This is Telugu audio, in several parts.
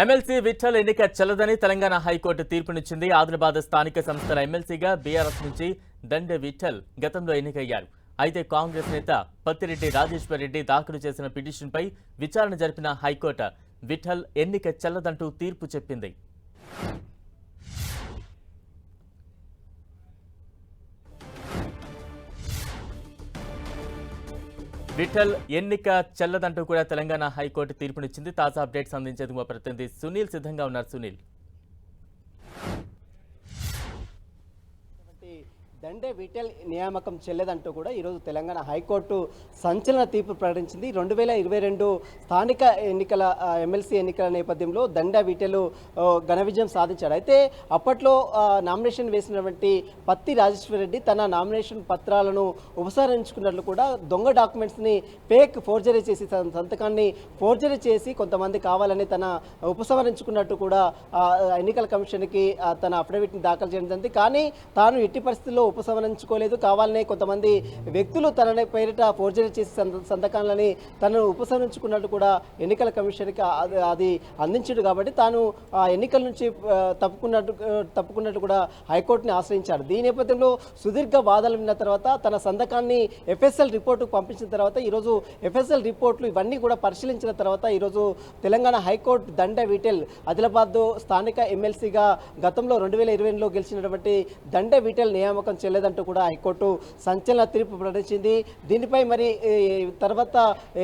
ఎమ్మెల్సీ విఠల్ ఎన్నిక చెల్లదని తెలంగాణ హైకోర్టు తీర్పునిచ్చింది. ఆదిలాబాద్ స్థానిక సంస్థల ఎమ్మెల్సీగా బీఆర్ఎస్ నుంచి దండె విఠల్ గతంలో ఎన్నికయ్యారు. అయితే కాంగ్రెస్ నేత పత్తిరెడ్డి రాజేశ్వర్ రెడ్డి దాఖలు చేసిన పిటిషన్పై విచారణ జరిపిన హైకోర్టు విఠల్ ఎన్నిక చెల్లదంటూ తీర్పు చెప్పింది. విఠల్ ఎన్నిక చెల్లదంటూ కూడా తెలంగాణ హైకోర్టు తీర్పునిచ్చింది. తాజా అప్డేట్స్ అందించేందుకు మా ప్రతినిధి సునీల్ సిద్ధంగా ఉన్నారు. సునీల్. దండే విటెల్ నియామకం చెల్లెదంటూ కూడా ఈరోజు తెలంగాణ హైకోర్టు సంచలన తీర్పు ప్రకటించింది. రెండు వేల ఇరవై రెండు స్థానిక ఎన్నికల ఎమ్మెల్సీ ఎన్నికల నేపథ్యంలో దండే విటెలు ఘన విజయం సాధించాడు. అయితే అప్పట్లో నామినేషన్ వేసినటువంటి పత్తి రాజేశ్వర రెడ్డి తన నామినేషన్ పత్రాలను ఉపసంహరించుకున్నట్లు కూడా దొంగ డాక్యుమెంట్స్ని ఫేక్ ఫోర్జరీ చేసి తన సంతకాన్ని ఫోర్జరీ చేసి కొంతమంది కావాలని తన ఉపసంహరించుకున్నట్టు కూడా ఎన్నికల కమిషన్కి తన అఫిడవిట్ని దాఖలు చేయడం జరిగింది. కానీ తాను ఎట్టి పరిస్థితుల్లో ఉపసంహరించుకోలేదు కావాలనే కొంతమంది వ్యక్తులు తన పేరిట ఫోర్జరీ చేసి సంతకాలని తనను ఉపసంహరించుకున్నట్టు కూడా ఎన్నికల కమిషన్కి అది- అందించాడు కాబట్టి తాను ఆ ఎన్నికల నుంచి తప్పుకున్నట్టు తప్పుకున్నట్టు కూడా హైకోర్టుని ఆశ్రయించాడు. దీని నేపథ్యంలో సుదీర్ఘ వాదనలు విన్న తర్వాత తన సంతకాన్ని ఎఫ్ఎస్ఎల్ రిపోర్టుకు పంపించిన తర్వాత ఈరోజు ఎఫ్ఎస్ఎల్ రిపోర్ట్లు ఇవన్నీ కూడా పరిశీలించిన తర్వాత ఈరోజు తెలంగాణ హైకోర్టు దండ విటెల్ ఆదిలాబాద్ స్థానిక ఎమ్మెల్సీగా గతంలో రెండు వేల ఇరవై ఎనిమిదిలో గెలిచినటువంటి దండ విటెల్ నియామకం చెల్లెదంటూ కూడా హైకోర్టు సంచలన తీర్పు ప్రకటించింది. దీనిపై మరి తర్వాత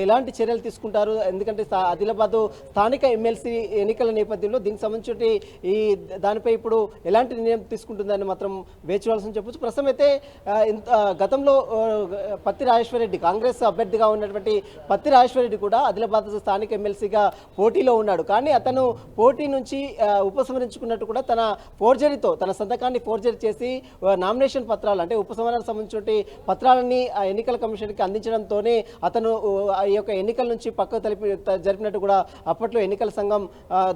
ఎలాంటి చర్యలు తీసుకుంటారు? ఎందుకంటే ఆదిలాబాదు ఆదిలాబాద్ స్థానిక ఎమ్మెల్సీ ఎన్నికల నేపథ్యంలో దీనికి సంబంధించి ఈ దానిపై ఇప్పుడు ఎలాంటి నిర్ణయం తీసుకుంటుందని మాత్రం వేచి చూడాల్సి చెప్పొచ్చు. ప్రస్తుతం అయితే గతంలో పత్తి రాజేశ్వరరెడ్డి కాంగ్రెస్ అభ్యర్థిగా ఉన్నటువంటి పత్తి రాజేశ్వరరెడ్డి కూడా ఆదిలాబాద్ స్థానిక ఎమ్మెల్సీగా పోటీలో ఉన్నాడు. కానీ అతను పోటీ నుంచి ఉపసంహరించుకున్నట్టు కూడా తన ఫోర్జరీతో తన సంతకాన్ని ఫోర్జరీ చేసి నామినేషన్ నామినేషన్ పత్రాలు అంటే ఉపసంహరణకు సంబంధించిన పత్రాలని ఆ ఎన్నికల కమిషన్కి అందించడంతోనే అతను ఆ, ఈ యొక్క ఎన్నికల నుంచి పక్కకు తెలిపి జరిపినట్టు కూడా అప్పట్లో ఎన్నికల సంఘం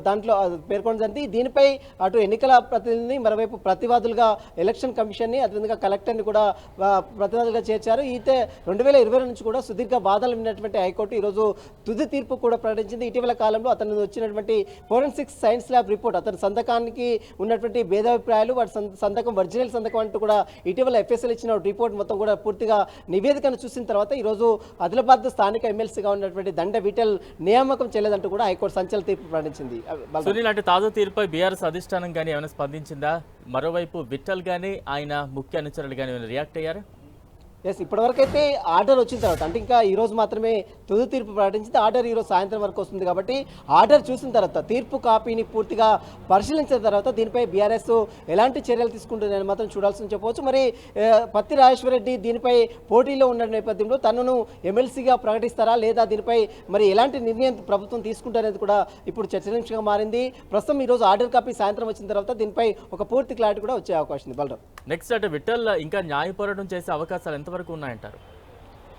దాంట్లో పేర్కొనడం జరిగింది. దీనిపై అటు ఎన్నికల ప్రతినిధిని మరోవైపు ప్రతివాదులుగా ఎలక్షన్ కమిషన్ని అదేవిధంగా కలెక్టర్ని కూడా ప్రతివాదులుగా చేర్చారు. అయితే రెండు వేల ఇరవై నుంచి కూడా సుదీర్ఘ వాదనలు విన్నటువంటి హైకోర్టు ఈరోజు తుది తీర్పు కూడా ప్రకటించింది. ఇటీవల కాలంలో అతను వచ్చినటువంటి ఫోరెన్సిక్ సైన్స్ ల్యాబ్ రిపోర్ట్ అతని సంతకానికి ఉన్నటువంటి భేదాభిప్రాయాలు వాటి సంతకం ఒరిజినల్ సంతకం అంటూ కూడా ఇటీవల ఎఫ్ఎస్ఎల్ ఇచ్చిన రిపోర్ట్ మొత్తం కూడా పూర్తిగా నివేదికను చూసిన తర్వాత ఈరోజు ఆదిలాబాద్ స్థానిక ఎమ్మెల్సీగా ఉన్నటువంటి దండ విటల్ నియామకం చేయలేదంటూ కూడా హైకోర్టు సంచలన తీర్పు ప్రకటించింది. సునీల్ అంటే తాజా తీర్పుపై బీఆర్ఎస్ అధిష్టానం కానీ ఏమైనా స్పందించిందా? మరోవైపు విఠల్ కానీ ఆయన ముఖ్య అనుచరులు కానీ ఏమైనా రియాక్ట్ అయ్యారా? ఎస్ ఇప్పటివరకు అయితే ఆర్డర్ వచ్చిన తర్వాత అంటే ఇంకా ఈ రోజు మాత్రమే తుది తీర్పు ప్రకటించింది. ఆర్డర్ ఈరోజు సాయంత్రం వరకు వస్తుంది కాబట్టి ఆర్డర్ చూసిన తర్వాత తీర్పు కాపీని పూర్తిగా పరిశీలించిన తర్వాత దీనిపై బీఆర్ఎస్ ఎలాంటి చర్యలు తీసుకుంటుందని మాత్రం చూడాల్సి చెప్పవచ్చు. మరి పత్తి రాజేశ్వర రెడ్డి దీనిపై పోటీలో ఉన్న నేపథ్యంలో తనను ఎమ్మెల్సీగా ప్రకటిస్తారా లేదా దీనిపై మరి ఎలాంటి నిర్ణయం ప్రభుత్వం తీసుకుంటారనేది కూడా ఇప్పుడు చర్చనీయాంశంగా మారింది. ప్రస్తుతం ఈరోజు ఆర్డర్ కాపీ సాయంత్రం వచ్చిన తర్వాత దీనిపై ఒక పూర్తి క్లారిటీ కూడా వచ్చే అవకాశం ఉంది. బలరాం. నెక్స్ట్ అంటే విఠల్ ఇంకా న్యాయపోరాటం చేసే అవకాశాలు ఎంతవరకు ఉన్నాయంటారు?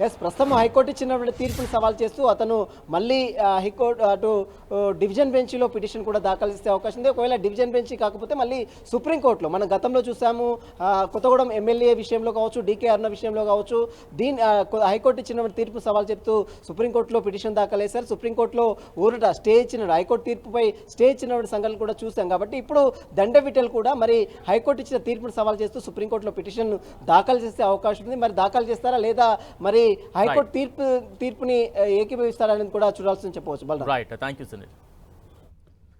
ఎస్ ప్రస్తుతం హైకోర్టు ఇచ్చినటువంటి తీర్పుని సవాల్ చేస్తూ అతను మళ్ళీ హైకోర్టు అటు డివిజన్ బెంచ్లో పిటిషన్ కూడా దాఖలు చేసే అవకాశం ఉంది. ఒకవేళ డివిజన్ బెంచ్ కాకపోతే మళ్ళీ సుప్రీంకోర్టులో మనం గతంలో చూసాము కొత్తగూడెం ఎమ్మెల్యే విషయంలో కావచ్చు డీకే అరుణ విషయంలో కావచ్చు దీని హైకోర్టు ఇచ్చినటువంటి తీర్పు సవాల్ చెప్తూ సుప్రీంకోర్టులో పిటిషన్ దాఖలు చేశారు. సుప్రీంకోర్టులో ఊరట స్టే ఇచ్చిన హైకోర్టు తీర్పుపై స్టే ఇచ్చినటువంటి సంఘటనలు కూడా చూసాం. కాబట్టి ఇప్పుడు దండ విటల్ కూడా మరి హైకోర్టు ఇచ్చిన తీర్పును సవాల్ చేస్తూ సుప్రీంకోర్టులో పిటిషన్ దాఖలు చేసే అవకాశం ఉంది. మరి దాఖలు చేస్తారా లేదా మరి హైకోర్టు తీర్పు తీర్పుని ఆ, ఏకీభవిస్తారనేది కూడా చూడాల్సి చెప్పవచ్చు రైట్ థ్యాంక్ యూ సునీల్